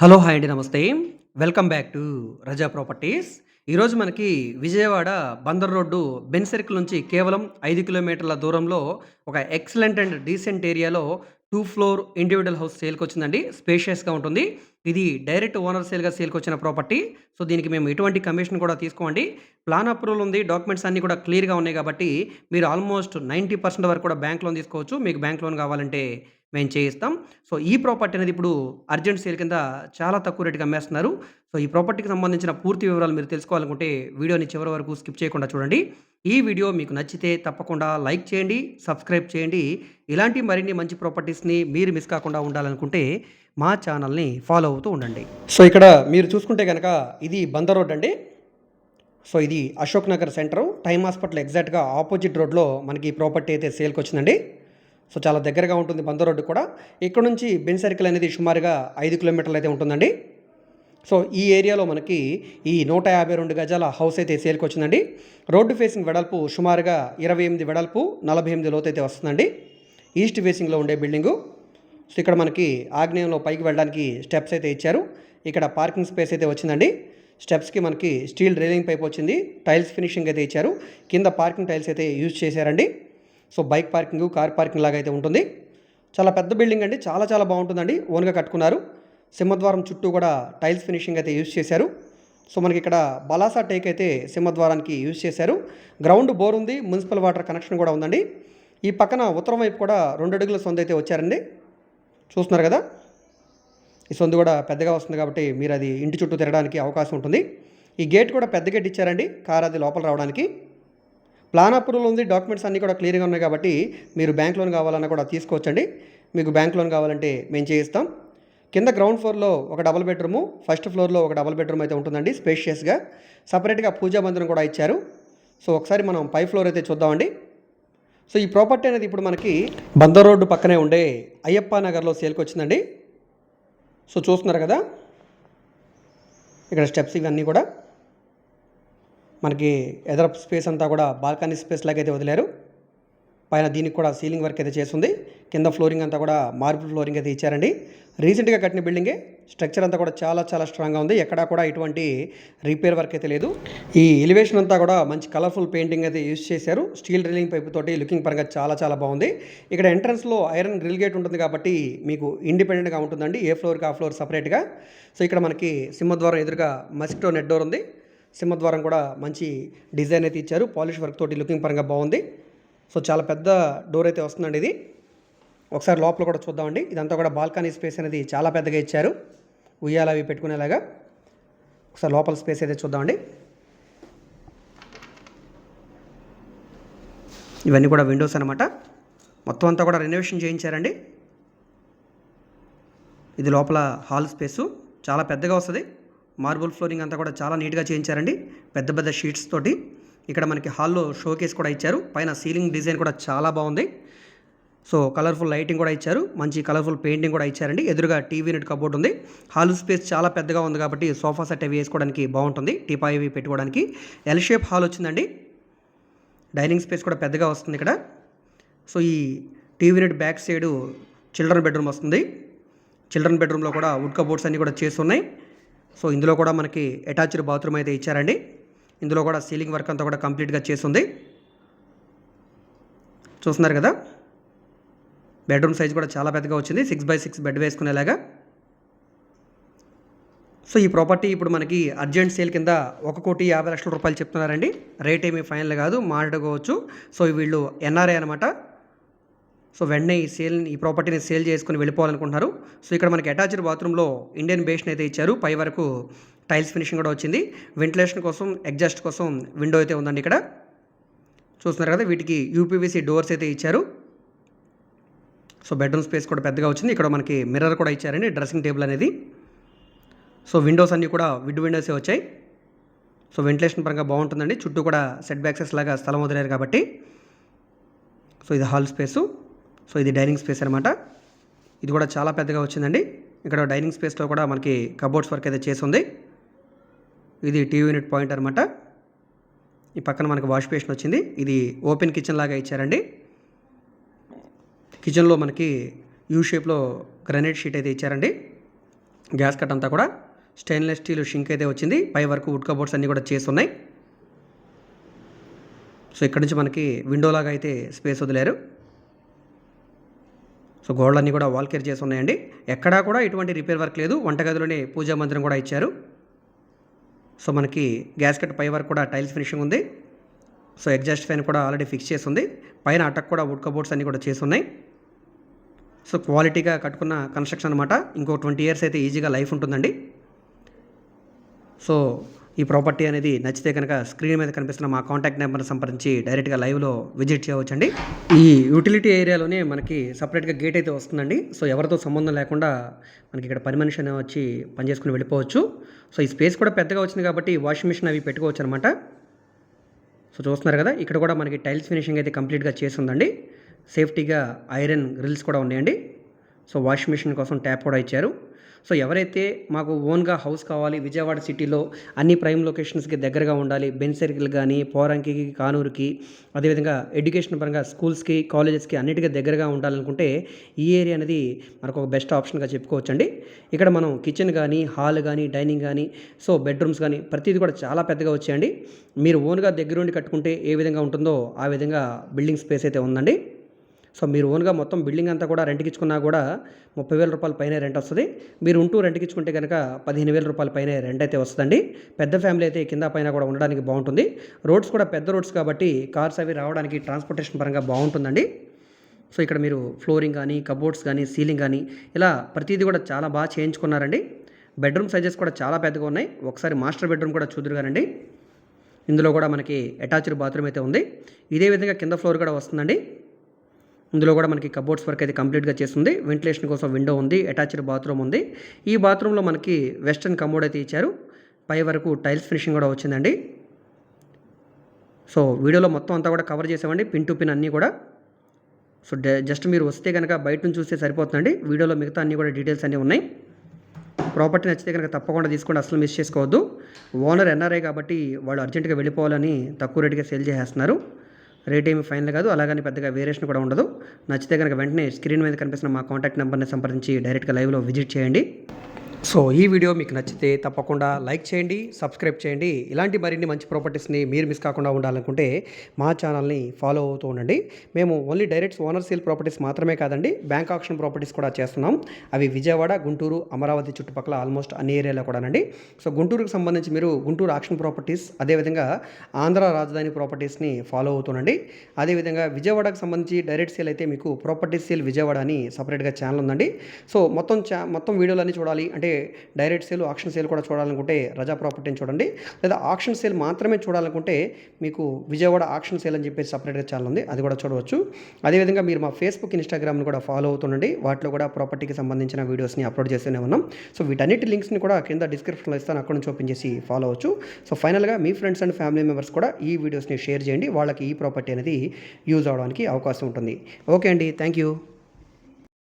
Hello hi అండి నమస్తే. Welcome back to Raza properties. ఈరోజు మనకి Vijayawada Bandar road Benz circle నుంచి కేవలం ఐదు కిలోమీటర్ల దూరంలో ఒక ఎక్సలెంట్ అండ్ డీసెంట్ ఏరియాలో టూ ఫ్లోర్ ఇండివిజువల్ హౌస్ సేల్కి వచ్చిందండి స్పేషియస్గా ఉంటుంది. ఇది డైరెక్ట్ ఓనర్ సేల్గా సేల్కి వచ్చిన ప్రాపర్టీ. సో దీనికి మేము ఎటువంటి కమిషన్ కూడా తీసుకోండి. ప్లాన్ అప్రూవల్ ఉంది డాక్యుమెంట్స్ అన్నీ కూడా క్లియర్గా ఉన్నాయి కాబట్టి మీరు ఆల్మోస్ట్ నైంటీ పర్సెంట్ వరకు కూడా బ్యాంక్ లోన్ తీసుకోవచ్చు. మీకు బ్యాంక్ లోన్ కావాలంటే మేము చేయిస్తాం. సో ఈ ప్రాపర్టీ అనేది ఇప్పుడు అర్జెంట్ సేల్ కింద చాలా తక్కువ రేటుకి అమ్మేస్తున్నారు. సో ఈ ప్రాపర్టీకి సంబంధించిన పూర్తి వివరాలు మీరు తెలుసుకోవాలనుకుంటే వీడియోని చివరి వరకు స్కిప్ చేయకుండా చూడండి. ఈ వీడియో మీకు నచ్చితే తప్పకుండా లైక్ చేయండి సబ్స్క్రైబ్ చేయండి. ఇలాంటి మరిన్ని మంచి ప్రాపర్టీస్ని మీరు మిస్ కాకుండా ఉండాలనుకుంటే మా ఛానల్ని ఫాలో అవుతూ ఉండండి. సో ఇక్కడ మీరు చూసుకుంటే కనుక ఇది బందర్ రోడ్ అండి. సో ఇది Ashok Nagar centre. Time hospital ఎగ్జాక్ట్గా ఆపోజిట్ రోడ్లో మనకి ఈ ప్రాపర్టీ అయితే సేల్కి వచ్చిందండి. సో చాలా దగ్గరగా ఉంటుంది బందర్ రోడ్డు కూడా. ఇక్కడ నుంచి బెన్ సర్కిల్ అనేది సుమారుగా ఐదు కిలోమీటర్లు అయితే ఉంటుందండి. సో ఈ ఏరియాలో మనకి ఈ నూట యాభై రెండు గజాల హౌస్ అయితే సేల్కి వచ్చిందండి. రోడ్డు ఫేసింగ్ వెడల్పు సుమారుగా ఇరవై ఎనిమిది వెడల్పు నలభై ఎనిమిది లోతు అయితే వస్తుందండి. ఈస్ట్ ఫేసింగ్లో ఉండే బిల్డింగు. సో ఇక్కడ మనకి ఆగ్నేయంలో పైకి వెళ్ళడానికి స్టెప్స్ అయితే ఇచ్చారు. ఇక్కడ పార్కింగ్ స్పేస్ అయితే వచ్చిందండి. స్టెప్స్కి మనకి స్టీల్ రైలింగ్ పైప్ వచ్చింది. టైల్స్ ఫినిషింగ్ అయితే ఇచ్చారు. కింద పార్కింగ్ టైల్స్ అయితే యూజ్ చేశారండి. So bike parking car parking లాగా అయితే ఉంటుంది. చాలా పెద్ద బిల్డింగ్ అండి. చాలా చాలా బాగుంటుందండి. ఓన్గా కట్టుకున్నారు. సింహద్వారం చుట్టూ కూడా టైల్స్ ఫినిషింగ్ అయితే యూజ్ చేశారు. సో మనకి ఇక్కడ బలాసా టేక్ అయితే సింహద్వారానికి యూజ్ చేశారు. గ్రౌండ్ బోర్ ఉంది. మున్సిపల్ వాటర్ కనెక్షన్ కూడా ఉందండి. ఈ పక్కన ఉత్తరం వైపు కూడా రెండు అడుగుల సొంత అయితే వచ్చారండి. చూస్తున్నారు కదా? ఈ సొందు కూడా పెద్దగా వస్తుంది కాబట్టి మీరు అది ఇంటి చుట్టూ తిరగడానికి అవకాశం ఉంటుంది. ఈ గేట్ కూడా పెద్ద గేట్ ఇచ్చారండి. కార్ అది లోపల రావడానికి. ప్లాన్ అప్రూవల్ ఉంది. డాక్యుమెంట్స్ అన్నీ కూడా క్లియర్గా ఉన్నాయి కాబట్టి మీరు బ్యాంక్ లోన్ కావాలన్నా కూడా తీసుకోవచ్చండి. మీకు బ్యాంక్ లోన్ కావాలంటే మేము చేయిస్తాం. కింద గ్రౌండ్ ఫ్లోర్లో ఒక డబుల్ బెడ్రూము ఫస్ట్ ఫ్లోర్లో ఒక డబుల్ బెడ్రూమ్ అయితే ఉంటుందండి స్పేషియస్గా. సపరేట్గా పూజా మందిరం కూడా ఇచ్చారు. సో ఒకసారి మనం పై ఫ్లోర్ అయితే చూద్దామండి. సో ఈ ప్రాపర్టీ అనేది ఇప్పుడు మనకి బందర్ రోడ్డు పక్కనే ఉండే అయ్యప్ప నగర్లో సేల్కి వచ్చిందండి. సో చూస్తున్నారు కదా? ఇక్కడ స్టెప్స్ ఇవన్నీ కూడా. మనకి ఎదర స్పేస్ అంతా కూడా బాల్కనీ స్పేస్ లాగా అయితే వదిలేరు. పైన దీనికి కూడా సీలింగ్ వర్క్ అయితే చేస్తుంది. కింద ఫ్లోరింగ్ అంతా కూడా మార్బుల్ ఫ్లోరింగ్ అయితే ఇచ్చారండి. రీసెంట్గా కట్టిన బిల్డింగే స్ట్రక్చర్ అంతా కూడా చాలా చాలా స్ట్రాంగ్గా ఉంది. ఎక్కడా కూడా ఎటువంటి రిపేర్ వర్క్ అయితే లేదు. ఈ ఎలివేషన్ అంతా కూడా మంచి కలర్ఫుల్ పెయింటింగ్ అయితే యూస్ చేశారు. స్టీల్ డ్రిల్లింగ్ పైప్ తోటి లుకింగ్ పరంగా చాలా చాలా బాగుంది. ఇక్కడ ఎంట్రన్స్లో ఐరన్ గ్రిల్ గేట్ ఉంటుంది కాబట్టి మీకు ఇండిపెండెంట్గా ఉంటుందండి. ఏ ఫ్లోర్కి ఆ ఫ్లోర్ సపరేట్గా. సో ఇక్కడ మనకి సింహద్వారం ఎదురుగా మస్కిటో నెట్ డోర్ ఉంది. సింహద్వారం కూడా మంచి డిజైన్ అయితే ఇచ్చారు. పాలిష్ వర్క్ తోటి లుకింగ్ పరంగా బాగుంది. సో చాలా పెద్ద డోర్ అయితే వస్తుందండి ఇది. ఒకసారి లోపల కూడా చూద్దామండి. ఇదంతా కూడా బాల్కనీ స్పేస్ అనేది చాలా పెద్దగా ఇచ్చారు. ఉయ్యాల అవి పెట్టుకునేలాగా ఒకసారి లోపల స్పేస్ అయితే చూద్దామండి. ఇవన్నీ కూడా విండోస్ అనమాట మొత్తం అంతా కూడా రెనోవేషన్ చేయించారండి. ఇది లోపల హాల్ స్పేసు. చాలా పెద్దగా వస్తుంది. మార్బుల్ ఫ్లోరింగ్ అంతా కూడా చాలా నీట్గా చేయించారండి. పెద్ద పెద్ద షీట్స్ తోటి. ఇక్కడ మనకి హాల్లో షోకేస్ కూడా ఇచ్చారు. పైన సీలింగ్ డిజైన్ కూడా చాలా బాగుంది. సో కలర్ఫుల్ లైటింగ్ కూడా ఇచ్చారు. మంచి కలర్ఫుల్ పెయింటింగ్ కూడా ఇచ్చారండి. ఎదురుగా టీవీ నెట్ కబోర్డ్ ఉంది. హాల్ స్పేస్ చాలా పెద్దగా ఉంది కాబట్టి సోఫా సెట్ అవి వేసుకోవడానికి బాగుంటుంది. టీపా ఇవి పెట్టుకోవడానికి. ఎల్ షేప్ హాల్ వచ్చిందండి. డైనింగ్ స్పేస్ కూడా పెద్దగా వస్తుంది ఇక్కడ. సో ఈ TV unit back side children bedroom వస్తుంది. చిల్డ్రన్ బెడ్రూమ్లో కూడా వుడ్ కబోర్డ్స్ అన్నీ కూడా చేస్తున్నాయి సో ఇందులో కూడా మనకి అటాచ్డ్ బాత్రూమ్ అయితే ఇచ్చారండి. ఇందులో కూడా సీలింగ్ వర్క్ అంతా కూడా కంప్లీట్గా చేస్తుంది చూస్తున్నారు కదా? బెడ్రూమ్ సైజ్ కూడా చాలా పెద్దగా వచ్చింది. సిక్స్ బై సిక్స్ బెడ్ వేసుకునేలాగా. సో ఈ ప్రాపర్టీ ఇప్పుడు మనకి అర్జెంట్ సేల్ కింద ఒక కోటి యాభై లక్షల రూపాయలు చెప్తున్నారండి. రేట్ ఏమీ ఫైనల్ కాదు మాట్లాడుకోవచ్చు. సో వీళ్ళు ఎన్ఆర్ఐ అనమాట సో వెంటనే ఈ సేల్ ఈ ప్రాపర్టీని సేల్ చేసుకుని వెళ్ళిపోవాలనుకుంటున్నారు. సో ఇక్కడ మనకి అటాచ్డ్ బాత్రూంలో ఇండియన్ బేషన్ అయితే ఇచ్చారు. పై వరకు టైల్స్ ఫినిషింగ్ కూడా వచ్చింది. వెంటిలేషన్ కోసం ఎగ్జాస్ట్ కోసం విండో అయితే ఉందండి ఇక్కడ. చూస్తున్నారు కదా వీటికి యూపీవీసీ డోర్స్ అయితే ఇచ్చారు. సో బెడ్రూమ్ స్పేస్ కూడా పెద్దగా వచ్చింది. ఇక్కడ మనకి మిర్రర్ కూడా ఇచ్చారండి. డ్రెస్సింగ్ టేబుల్ అనేది. సో విండోస్ అన్నీ కూడా విడ్ విండోసే వచ్చాయి. సో వెంటిలేషన్ పరంగా బాగుంటుందండి. చుట్టూ కూడా సెట్ బ్యాక్సెస్ లాగా స్థలం వదిలేరు కాబట్టి. సో ఇది హాల్ స్పేసు సో ఇది డైనింగ్ స్పేస్ అనమాట ఇది కూడా చాలా పెద్దగా వచ్చిందండి. ఇక్కడ డైనింగ్ స్పేస్లో కూడా మనకి కబోర్డ్స్ వర్క్ అయితే చేసి ఉంది. ఇది టీవీ యూనిట్ పాయింట్ అనమాట ఈ పక్కన మనకి వాష్ బేసిన్ వచ్చింది. ఇది ఓపెన్ కిచెన్ లాగా ఇచ్చారండి. కిచెన్లో మనకి యూ షేప్లో గ్రనైట్ షీట్ అయితే ఇచ్చారండి. గ్యాస్ కట్ అంతా కూడా స్టెయిన్లెస్ స్టీల్ షింక్ అయితే వచ్చింది. పై వరకు వుడ్ కబోర్డ్స్ అన్నీ కూడా చేసి ఉన్నాయి సో ఇక్కడ నుంచి మనకి విండో లాగా అయితే స్పేస్ వదిలేరు. సో గోడలన్నీ కూడా వాల్ కేర్ చేసి ఉన్నాయండి. ఎక్కడా కూడా ఎటువంటి రిపేర్ వర్క్ లేదు. వంటగదిలోనే పూజా మందిరం కూడా ఇచ్చారు. సో మనకి గ్యాస్ కట్ పై వరకు కూడా టైల్స్ ఫినిషింగ్ ఉంది. సో ఎగ్జాస్ట్ ఫ్యాన్ కూడా ఆల్రెడీ ఫిక్స్ చేసి ఉంది. పైన అటక్ కూడా వుడ్ కబోర్డ్స్ అన్నీ కూడా చేసి ఉన్నాయి. సో క్వాలిటీగా కట్టుకున్న కన్స్ట్రక్షన్ అనమాట ఇంకో ట్వంటీ ఇయర్స్ అయితే ఈజీగా లైఫ్ ఉంటుందండి. సో ఈ ప్రాపర్టీ అనేది నచ్చితే కనుక స్క్రీన్ మీద కనిపిస్తున్న మా కాంటాక్ట్ నెంబర్ని సంప్రదించి డైరెక్ట్గా లైవ్లో విజిట్ చేయవచ్చండి. ఈ యూటిలిటీ ఏరియాలోనే మనకి సపరేట్గా గేట్ అయితే వస్తుందండి. సో ఎవరితో సంబంధం లేకుండా మనకి ఇక్కడ పని మనిషి అనే వచ్చి పని చేసుకుని వెళ్ళిపోవచ్చు. సో ఈ స్పేస్ కూడా పెద్దగా వచ్చింది కాబట్టి వాషింగ్ మిషన్ అవి పెట్టుకోవచ్చు అనమాట సో చూస్తున్నారు కదా ఇక్కడ కూడా మనకి టైల్స్ ఫినిషింగ్ అయితే కంప్లీట్గా చేసి ఉందండి. సేఫ్టీగా ఐరన్ గ్రిల్స్ కూడా ఉన్నాయండి. సో వాషింగ్ మిషన్ కోసం ట్యాప్ కూడా ఇచ్చారు. సో ఎవరైతే మాకు ఓన్గా హౌస్ కావాలి విజయవాడ సిటీలో అన్ని ప్రైమ్ లొకేషన్స్కి దగ్గరగా ఉండాలి బెన్ సర్కిల్ కానీ పోరంకి కానూరుకి అదేవిధంగా ఎడ్యుకేషన్ పరంగా స్కూల్స్కి కాలేజెస్కి అన్నిటికీ దగ్గరగా ఉండాలనుకుంటే ఈ ఏరియా అనేది మనకు ఒక బెస్ట్ ఆప్షన్గా చెప్పుకోవచ్చండి. ఇక్కడ మనం కిచెన్ కానీ హాల్ కానీ డైనింగ్ కానీ సో బెడ్రూమ్స్ కానీ ప్రతిదీ కూడా చాలా పెద్దగా వచ్చాయండి. మీరు ఓన్గా దగ్గరుండి కట్టుకుంటే ఏ విధంగా ఉంటుందో ఆ విధంగా బిల్డింగ్ స్పేస్ అయితే ఉందండి. సో మీరు ఓన్గా మొత్తం బిల్డింగ్ అంతా కూడా రెంట్కి ఇచ్చుకున్నా కూడా ముప్పై వేల రూపాయల పైన రెంట్ వస్తుంది. మీరు ఉంటూ రెంట్కి ఇచ్చుకుంటే కనుక పదిహేను వేల రూపాయల పైన రెంట్ అయితే వస్తుందండి. పెద్ద ఫ్యామిలీ అయితే కింద పైన కూడా ఉండడానికి బాగుంటుంది. రోడ్స్ కూడా పెద్ద రోడ్స్ కాబట్టి కార్స్ అవి రావడానికి ట్రాన్స్పోర్టేషన్ పరంగా బాగుంటుందండి. సో ఇక్కడ మీరు ఫ్లోరింగ్ కానీ కబోర్డ్స్ కానీ సీలింగ్ కానీ ఇలా ప్రతిదీ కూడా చాలా బాగా చేయించుకున్నారండి. బెడ్రూమ్ సైజెస్ కూడా చాలా పెద్దగా ఉన్నాయి. ఒకసారి మాస్టర్ బెడ్రూమ్ కూడా చూదురుగానండి ఇందులో కూడా మనకి అటాచ్డ్ బాత్రూమ్ అయితే ఉంది. ఇదే విధంగా కింద ఫ్లోర్ కూడా వస్తుందండి. ఇందులో కూడా మనకి కబోర్డ్స్ వర్క్ అయితే కంప్లీట్గా చేస్తుంది. వెంటిలేషన్ కోసం విండో ఉంది అటాచ్డ్ బాత్రూమ్ ఉంది. ఈ బాత్రూంలో మనకి వెస్టర్న్ కమోడ్ అయితే ఇచ్చారు. పై వరకు టైల్స్ ఫినిషింగ్ కూడా వచ్చిందండి. సో వీడియోలో మొత్తం అంతా కూడా కవర్ చేసామండి. పిన్ టు పిన్ అన్నీ కూడా. సో జస్ట్ మీరు వస్తే కనుక బయట నుంచి చూస్తే సరిపోతుందండి. వీడియోలో మిగతా అన్నీ కూడా డీటెయిల్స్ అన్నీ ఉన్నాయి. ప్రాపర్టీ నచ్చితే కనుక తప్పకుండా తీసుకోండి. అసలు మిస్ చేసుకోవద్దు. ఓనర్ ఎన్ఆర్ఐ కాబట్టి వాళ్ళు అర్జెంటుగా వెళ్ళిపోవాలని తక్కువ రేటుగా సేల్ చేసేస్తున్నారు. రేట్ ఏమి ఫైనల్ కాదు అలాగని పెద్దగా వేరియేషన్ కూడా ఉండదు. నచ్చితే కనుక వెంటనే స్క్రీన్ మీద కనిపిస్తున్న మా కాంటాక్ట్ నెంబర్ని సంప్రదించి డైరెక్ట్గా లైవ్లో విజిట్ చేయండి. సో ఈ వీడియో మీకు నచ్చితే తప్పకుండా లైక్ చేయండి సబ్స్క్రైబ్ చేయండి. ఇలాంటి మరిన్ని మంచి ప్రాపర్టీస్ని మీరు మిస్ కాకుండా ఉండాలనుకుంటే మా ఛానల్ని ఫాలో అవుతూ ఉండండి. మేము only direct owner sale properties మాత్రమే కాదండి బ్యాంక్ ఆప్షన్ ప్రాపర్టీస్ కూడా చేస్తున్నాం. అవి విజయవాడ గుంటూరు అమరావతి చుట్టుపక్కల ఆల్మోస్ట్ అన్ని ఏరియాలో కూడానండి. సో గుంటూరుకు సంబంధించి మీరు గుంటూరు ఆక్షన్ ప్రాపర్టీస్ అదేవిధంగా ఆంధ్ర రాజధాని ప్రాపర్టీస్ని ఫాలో అవుతుండండి అదేవిధంగా విజయవాడకు సంబంధించి డైరెక్ట్ సేల్ అయితే మీకు ప్రాపర్టీ సేల్ విజయవాడ అని సపరేట్గా ఛానల్ ఉందండి. సో మొత్తం చా మొత్తం వీడియోలన్నీ చూడాలి. అంటే డైరెక్ట్ సేల్ ఆక్షన్ సేల్ కూడా చూడాలనుకుంటే రజా ప్రాపర్టీని చూడండి. లేదా ఆక్షన్ సేల్ మాత్రమే చూడాలనుకుంటే మీకు విజయవాడ ఆక్షన్ సేల్ అని చెప్పేసి సపరేట్గా ఛానల్ ఉంది. అది కూడా చూడవచ్చు. అదేవిధంగా మీరు మా ఫేస్బుక్ ఇన్స్టాగ్రామ్ని కూడా ఫాలో అవుతుండండి వాటిలో కూడా ప్రాపర్టీకి సంబంధించిన వీడియోస్ని అప్లోడ్ చేస్తూనే ఉన్నాం. సో వీటన్నిటి లింక్స్ని కూడా కింద డిస్క్రిప్షన్లో ఇస్తాను. అక్కడ నుంచి ఓపెన్ చేసి ఫాలో అవచ్చు సో ఫైనల్గా మీ ఫ్రెండ్స్ అండ్ ఫ్యామిలీ మెంబర్స్ కూడా ఈ వీడియోస్ని షేర్ చేయండి. వాళ్ళకి ఈ ప్రాపర్టీ అనేది యూజ్ అవడానికి అవకాశం ఉంటుంది. ఓకే అండి. Thank you